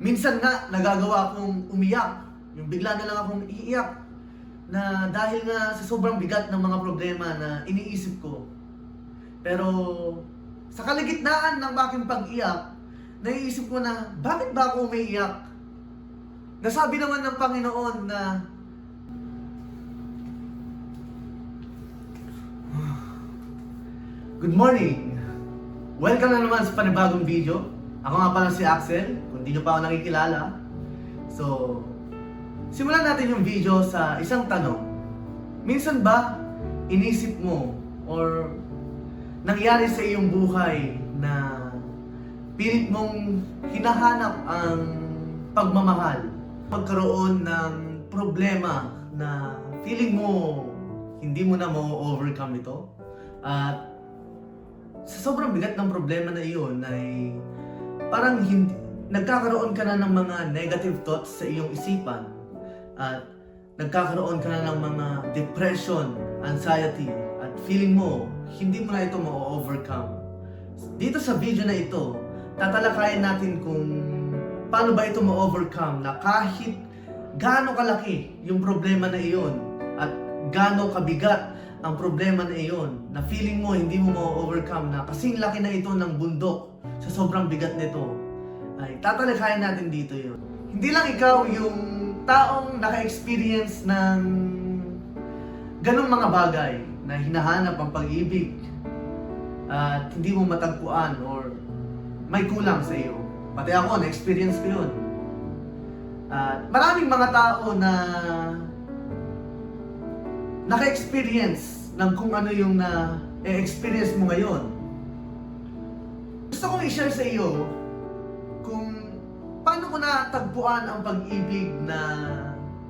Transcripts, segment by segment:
Minsan nga, nagagawa akong umiyak. Yung bigla na lang akong iiyak. Na dahil nga sa sobrang bigat ng mga problema na iniisip ko. Pero sa kaligitnaan ng aking pag-iyak, naiisip ko na, bakit ba ako umiiyak? Nasabi naman ng Panginoon na Good morning! Welcome na naman sa panibagong video. Ako nga pala si Axel, kung di nyo pa ako nakikilala. So, simulan natin yung video sa isang tanong. Minsan ba inisip mo or nangyari sa iyong buhay na pilit mong hinahanap ang pagmamahal? Magkaroon ng problema na feeling mo hindi mo na mo-overcome ito? At sa sobrang bigat ng problema na iyon ay parang hindi, nagkakaroon ka na ng mga negative thoughts sa iyong isipan at nagkakaroon ka na ng mga depression, anxiety at feeling mo hindi mo na ito ma-overcome. Dito sa video na ito, tatalakayin natin kung paano ba ito ma-overcome na kahit gaano kalaki yung problema na iyon at gaano kabigat ang problema na iyon na feeling mo hindi mo ma-overcome na kasing laki na ito ng bundok sa sobrang bigat nito ay tatalakayin natin dito yun. Hindi lang ikaw yung taong naka-experience ng ganong mga bagay na hinahanap ang pag-ibig at hindi mo matagpuan or may kulang sa iyo. Pati ako, na-experience ko yun. At maraming mga tao na naka-experience ng kung ano yung na experience mo ngayon. Gusto kong i-share sa iyo kung paano ko natagpuan ang pag-ibig na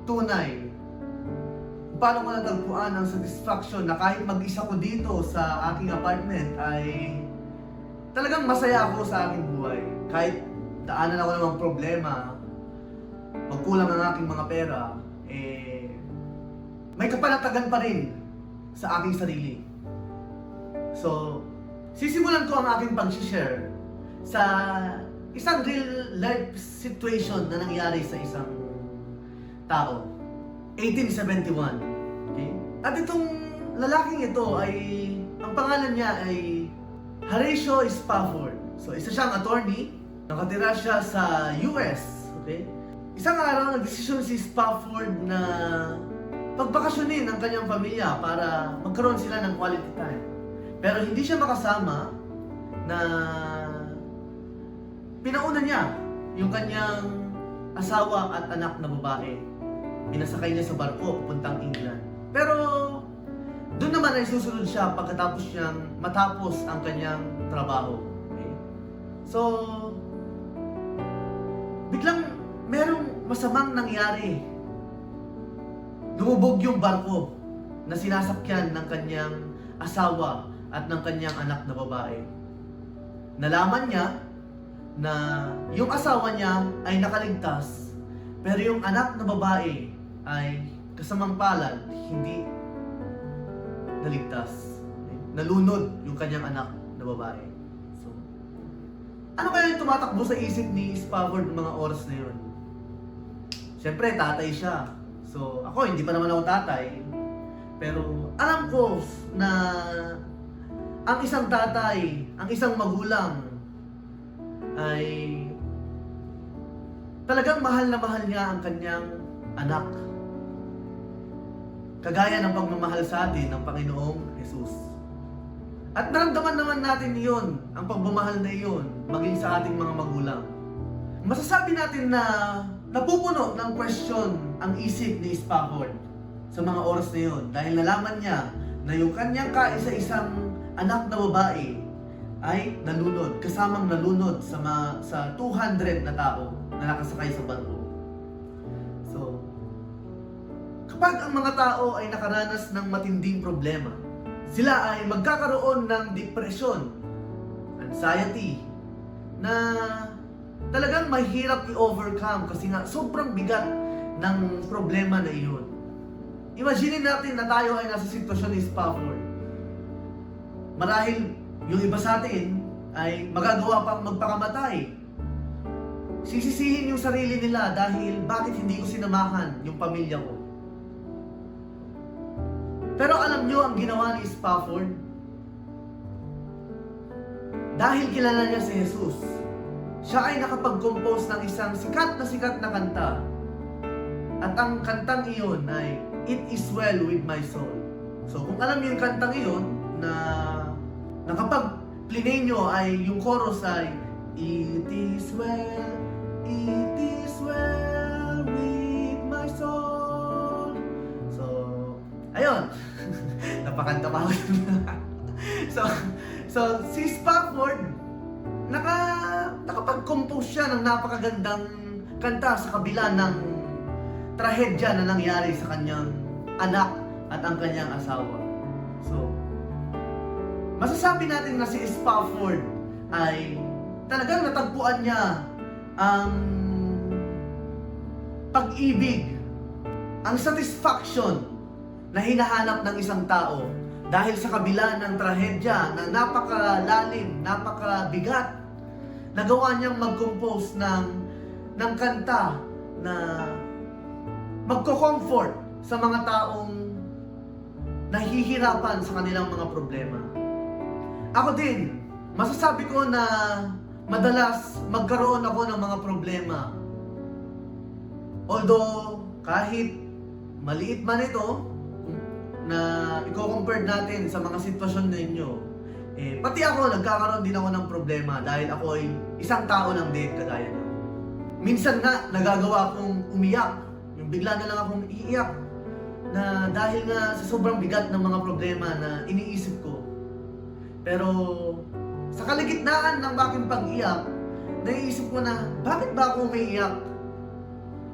tunay. Paano ko natagpuan ang satisfaction na kahit mag-isa ko dito sa aking apartment ay talagang masaya ako sa aking buhay. Kahit daanan ako ng mga problema, magkulang ang aking mga pera, eh, may kapanatagan pa rin sa aking sarili. So, sisimulan ko ang aking pag-share sa isang real life situation na nangyari sa isang tao. 1871. Okay? At itong lalaking ito ay, ang pangalan niya ay Horatio Spafford. So, isa siyang attorney. Nakatira siya sa US. Okay? Isang araw, nagdesisyon si Spafford na pagbakasyonin ang kanyang pamilya para magkaroon sila ng quality time. Pero hindi siya makasama na pinauna niya yung kanyang asawa at anak na babae. Pinasakay niya sa barko papuntang England. Pero doon naman ay susunod siya pagkatapos niyang matapos ang kanyang trabaho. Okay? So, biglang merong masamang nangyari lumubog yung barko na sinasakyan ng kanyang asawa at ng kanyang anak na babae. Nalaman niya na yung asawa niya ay nakaligtas, pero yung anak na babae ay kasamang palad, hindi naligtas. Nalunod yung kanyang anak na babae. So, ano kaya yung tumatakbo sa isip ni Spafford ng mga oras na yun? Siyempre, tatay siya. So, ako, hindi pa naman ako tatay. Pero, alam ko na ang isang tatay, ang isang magulang, ay talagang mahal na mahal niya ang kanyang anak. Kagaya ng pagmamahal sa atin ng Panginoong Jesus. At naramdaman naman natin iyon, ang pagmamahal na iyon, maging sa ating mga magulang. Masasabi natin na napupuno ng question ang isip ni Spafford sa mga oras na yun dahil nalaman niya na yung kanyang kaisa-isang anak na babae ay nalunod, kasamang nalunod sa, ma, sa 200 na tao na nakasakay sa barko. So, kapag ang mga tao ay nakaranas ng matinding problema, sila ay magkakaroon ng depression, anxiety, na talagang mahirap i-overcome kasi nga sobrang bigat ng problema na iyon. Imagine natin na tayo ay nasa sitwasyon ni Spafford. Marahil yung iba sa atin ay magagawa pang magpakamatay. sisisihin yung sarili nila dahil bakit hindi ko sinamahan yung pamilya ko. Pero alam nyo ang ginawa ni Spafford? Dahil kilala niya si Jesus, siya ay nakapag-compose ng isang sikat na sikat na kanta. At ang kantang iyon ay It is well with my soul. So kung alam niyo yung kantang iyon na nakapag plinay nyo ay yung chorus ay It is well, it is well with my soul. So, ayun. Napakanta pa ako. so, so, si Spafford, naka, nakapag-compose siya ng napakagandang kanta sa kabila ng trahedya na nangyari sa kanyang anak at ang kanyang asawa. So, masasabi natin na si Spafford ay talagang natagpuan niya ang pag-ibig, ang satisfaction na hinahanap ng isang tao dahil sa kabila ng trahedya na napakalalim, napakabigat, nagawa niyang mag-compose ng, ng kanta na magko-comfort sa mga taong nahihirapan sa kanilang mga problema. Ako din, masasabi ko na madalas magkaroon ako ng mga problema. Although, kahit maliit man ito, na i-compare natin sa mga sitwasyon ninyo, eh, pati ako, nagkakaroon din ako ng problema dahil ako ay isang tao lang din, kagaya nyo. Minsan nga, nagagawa akong umiyak. Yung bigla na lang akong iiyak na dahil nga sa sobrang bigat ng mga problema na iniisip ko. Pero sa kaligitnaan ng aking pag-iyak, naiisip ko na, bakit ba ako umiiyak?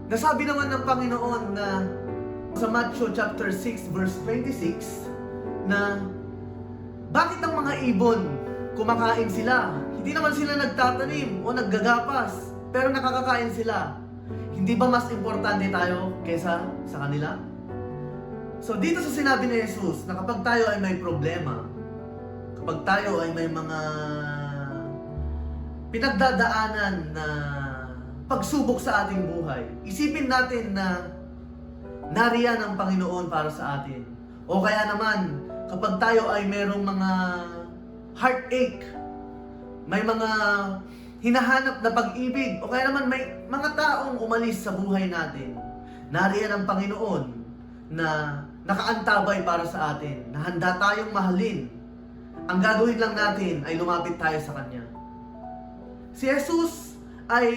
Nasabi naman ng Panginoon na sa Matthew chapter 6 verse 26 na bakit ang mga ibon kumakain sila? Hindi naman sila nagtatanim o naggagapas, pero nakakakain sila. Hindi ba mas importante tayo kaysa sa kanila? So dito sa sinabi ni Jesus na kapag tayo ay may problema, kapag tayo ay may mga pinagdadaanan na pagsubok sa ating buhay, isipin natin na nariyan ang Panginoon para sa atin. O kaya naman, kapag tayo ay merong mga heartache, may mga hinahanap na pag-ibig, o kaya naman may mga taong umalis sa buhay natin, nariyan ang Panginoon na nakaantabay para sa atin, na handa tayong mahalin. Ang gagawin lang natin ay lumapit tayo sa Kanya. Si Jesus ay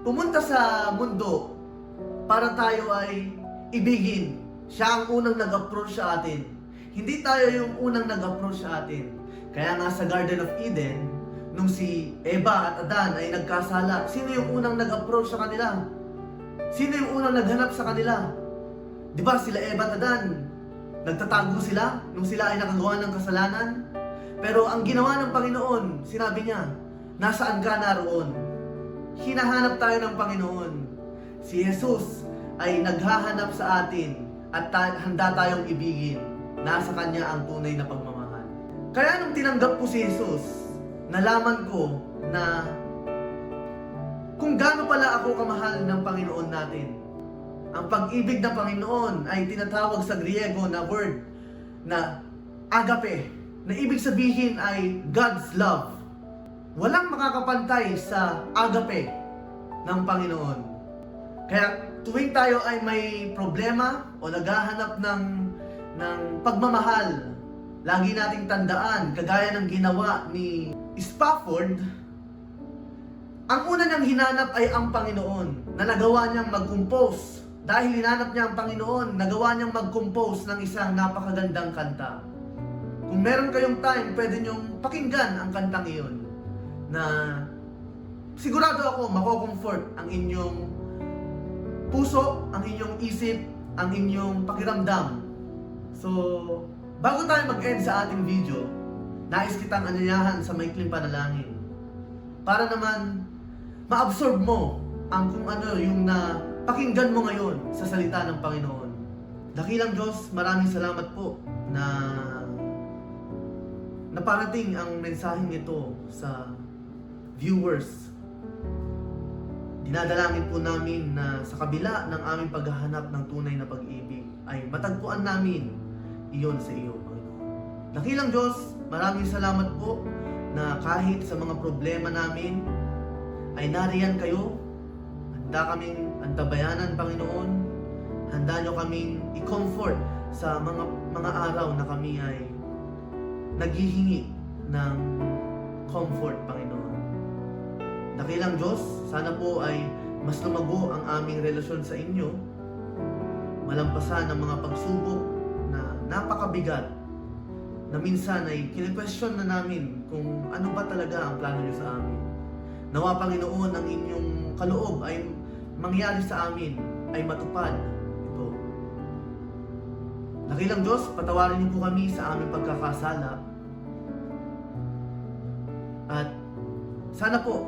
pumunta sa mundo para tayo ay ibigin. Siya ang unang nag-approach sa atin. Hindi tayo yung unang nag-approach sa atin. Kaya nga sa Garden of Eden, nung si Eva at Adan ay nagkasala, sino yung unang nag-approach sa kanila? Sino yung unang naghanap sa kanila? Di ba sila Eva at Adan, nagtatago sila nung sila ay nakagawa ng kasalanan? Pero ang ginawa ng Panginoon, sinabi niya, nasaan ka naroon? Hinahanap tayo ng Panginoon. Si Jesus ay naghahanap sa atin at ta- handa tayong ibigin. Nasa Kanya ang tunay na pagmamahal. Kaya nung tinanggap ko si Jesus, nalaman ko na kung gaano pala ako kamahal ng Panginoon natin. Ang pag-ibig ng Panginoon ay tinatawag sa Griego na word na agape, na ibig sabihin ay God's love. Walang makakapantay sa agape ng Panginoon. Kaya tuwing tayo ay may problema o naghahanap ng, ng pagmamahal, lagi nating tandaan, kagaya ng ginawa ni Spafford, ang una niyang hinanap ay ang Panginoon na nagawa niyang mag-compose. Dahil hinanap niya ang Panginoon, nagawa niyang mag-compose ng isang napakagandang kanta. Kung meron kayong time, pwede niyong pakinggan ang kantang iyon na sigurado ako mako-comfort ang inyong puso, ang inyong isip, ang inyong pakiramdam. So, bago tayo mag-end sa ating video, nais kitang anyayahan sa maikling panalangin. Para naman ma-absorb mo ang kung ano yung na pakinggan mo ngayon sa salita ng Panginoon. Dakilang Diyos, maraming salamat po na naparating ang mensaheng ito sa viewers. dinadalangin po namin na sa kabila ng aming paghahanap ng tunay na pag-ibig ay matagpuan namin iyon sa iyo, Panginoon. Dakilang Diyos, maraming salamat po na kahit sa mga problema namin ay nariyan kayo. Handa kaming antabayanan, Panginoon. Handa nyo kaming i-comfort sa mga mga araw na kami ay naghihingi ng comfort, Panginoon. Dakilang Diyos, sana po ay mas lumago ang aming relasyon sa inyo, malampasan ang mga pagsubok napakabigat na minsan ay kine-question na namin kung ano ba talaga ang plano niyo sa amin. Nawa Panginoon ang inyong kaloob ay mangyari sa amin, ay matupad ito. Dakilang Diyos, patawarin niyo po kami sa aming pagkakasala. At sana po,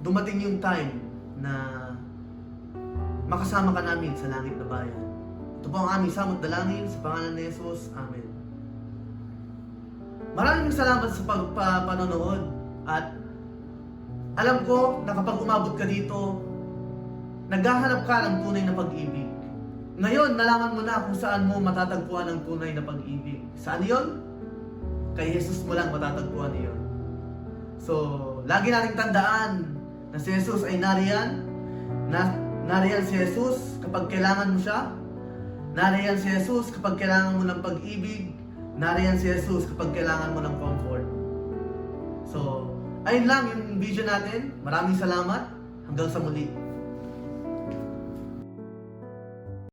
dumating yung time na makasama ka namin sa langit na bayan. Ito po ang aming samot dalangin sa pangalan ni Jesus. Amen. Maraming salamat sa pagpapanonood at alam ko na kapag umabot ka dito, naghahanap ka ng tunay na pag-ibig. Ngayon, nalaman mo na kung saan mo matatagpuan ang tunay na pag-ibig. Saan yon? Kay Jesus mo lang matatagpuan iyon. So, lagi nating tandaan na si Jesus ay nariyan, na nariyan si Jesus kapag kailangan mo siya, nariyan si Jesus kapag kailangan mo ng pag-ibig, nariyan si Jesus kapag kailangan mo ng comfort. So, ayun lang yung video natin. Maraming salamat. Hanggang sa muli.